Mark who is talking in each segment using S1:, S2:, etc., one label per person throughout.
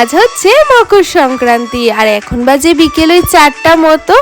S1: আজ হচ্ছে মকর সংক্রান্তি। আর এখন বাজে বিকেল ওই চারটা মতো।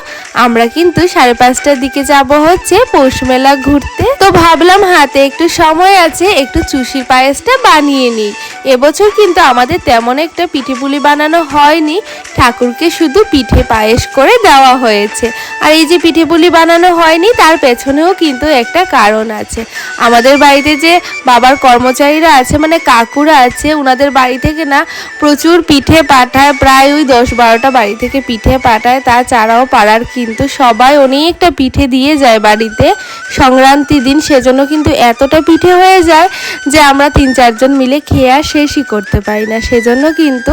S1: আমরা কিন্তু সাড়ে পাঁচটার দিকে যাব হচ্ছে পৌষ মেলা ঘুরতে। তো ভাবলাম হাতে একটু সময় আছে, একটু চুষির পায়েসটা বানিয়ে নিই। এবছর কিন্তু আমাদের তেমন একটা পিঠে পুলি বানানো হয়নি। ঠাকুরকে শুধু পিঠে পায়েস করে দেওয়া হয়েছে। আর এই যে পিঠে পুলি বানানো হয়নি, তার পেছনেও কিন্তু একটা কারণ আছে। আমাদের বাড়িতে যে বাবার কর্মচারীরা আছে মানে কাকুরা আছে ওনাদের বাড়ি থেকে না প্রচুর পিঠে পাঠায় প্রায় ওই দশ বারোটা বাড়ি থেকে পিঠে পাঠায় তাছাড়াও পাড়ার কিন্তু সবাই অনেকটা পিঠে দিয়ে যায় বাড়িতে। সংক্রান্তি দিন সেজন্য কিন্তু এতটা পিঠে হয়ে যায় যে আমরা তিন চারজন মিলে খেয়ে আর শেষই করতে পারি না। সেজন্য কিন্তু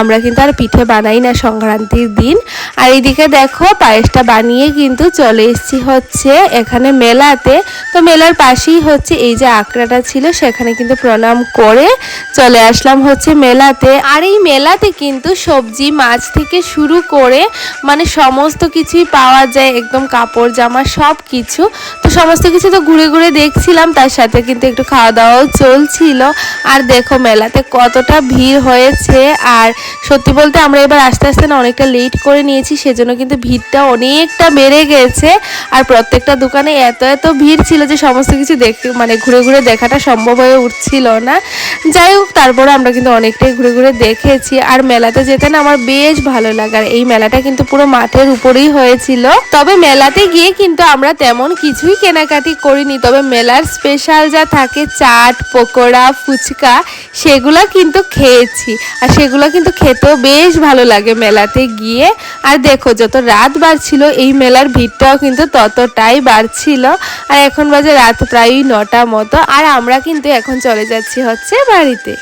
S1: আমরা কিন্তু আর পিঠে বানাই না সংক্রান্তির দিন। আর এইদিকে দেখো, পায়েসটা বানিয়ে কিন্তু চলে এসেছি হচ্ছে এখানে মেলাতে। তো মেলার পাশেই হচ্ছে এই যে আঁকড়াটা ছিল, সেখানে কিন্তু প্রণাম করে চলে আসলাম হচ্ছে মেলাতে। আর এই মেলাতে কিন্তু সবজি, মাছ থেকে শুরু করে মানে সমস্ত কিছুই পাওয়া যায়, একদম কাপড়, জামা সব কিছু তো সমস্ত কিছু তো ঘুরে ঘুরে দেখছিলাম, তার সাথে কিন্তু একটু খাওয়া দাওয়াও চলছিল। আর দেখো মেলাতে কতটা ভিড় হয়েছে। আর সত্যি বলতে আমরা এবার আস্তে আস্তে না অনেকটা লেট করে নিয়েছি, সেজন্য কিন্তু ভিড়টা অনেকটা বেড়ে গেছে। আর প্রত্যেকটা দোকানে এত এত ভিড় ছিল যে সমস্ত কিছু দেখে মানে ঘুরে ঘুরে দেখাটা সম্ভব হয়ে উঠছিল না। যাই হোক তারপরে আমরা কিন্তু অনেকটাই ঘুরে ঘুরে দেখেছি। আর মেলাতে যেতে না আমার বেশ ভালো লাগে। আর এই মেলাটা কিন্তু পুরো মাঠের উপরেই হয়েছিল। তবে মেলাতে গিয়ে কিন্তু আমরা তেমন কিছুই কেনাকাটি করিনি। তবে মেলার স্পেশাল যা থাকে চাট পকোড়া, ফুচকা, সেগুলো কিন্তু খেয়েছি। আর সেগুলো কিন্তু খেতেও বেশ ভালো লাগে মেলাতে গিয়ে। আর দেখো, যত রাত বাড়ছিল, এই মেলার ভিড়টাও কিন্তু ততটাই বাড়ছিল। আর এখন বাজে রাত প্রায় নটা মতো। আর আমরা কিন্তু এখন চলে যাচ্ছি হচ্ছে বাড়িতে।